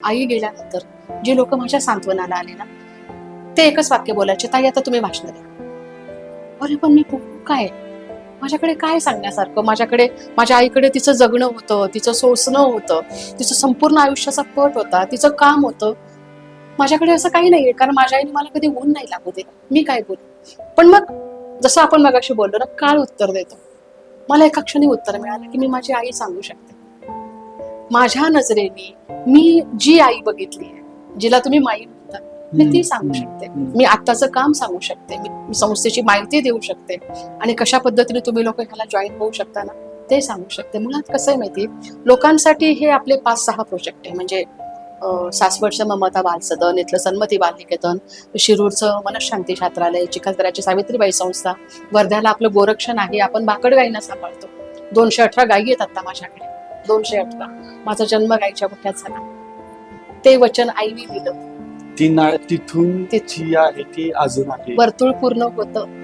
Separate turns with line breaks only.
आई गेल्यानंतर जे लोक माझ्या सांत्वनाला आले ना ते एकच वाक्य बोलायचे ताई आता तुम्ही भाषण द्या. अरे पण मी काय माझ्याकडे काय सांगण्यासारखं? माझ्याकडे माझ्या आईकडे तिचं जगणं होतं तिचं सोसणं होतं तिचं संपूर्ण आयुष्याचा पट होता तिचं काम होतं. माझ्याकडे असं काही नाहीये कारण माझ्या आईने मला कधी ऊन नाही लागू दिलं. मी काय बोलू? पण मग जसं आपण मगाशी बोललो ना काळ उत्तर देतो. मला एका क्षणी उत्तर मिळालं की मी माझी आई सांगू शकते. माझ्या नजरेने मी जी आई बघितली आहे जिला तुम्ही माई म्हणता मी ती सांगू शकते. मी आत्ताचं काम सांगू शकते. मी संस्थेची माहिती देऊ शकते. आणि कशा पद्धतीने तुम्ही लोक ह्याला जॉईन होऊ शकता ना ते सांगू शकते. मुळात कसं आहे माहिती लोकांसाठी हे आपले पाच सहा प्रोजेक्ट आहे. म्हणजे सासवडचं ममता बालसदन इथलं सन्मती बालनिकेतन शिरूरचं मनशांती छात्रालय चिखलदऱ्याची सावित्रीबाई संस्था वर्ध्याला आपलं गोरक्षण आहे आपण बाकड गायींना सांभाळतो. दोनशे अठरा गायी आहेत आता माझ्याकडे. दोनशे अठरा. माझा जन्म गायीच्या मुठ्यात झाला. ते वचन आईने दिलं.
ती नाळ तिथून ती आहे ती अजून आहे.
वर्तुळ पूर्ण होतं.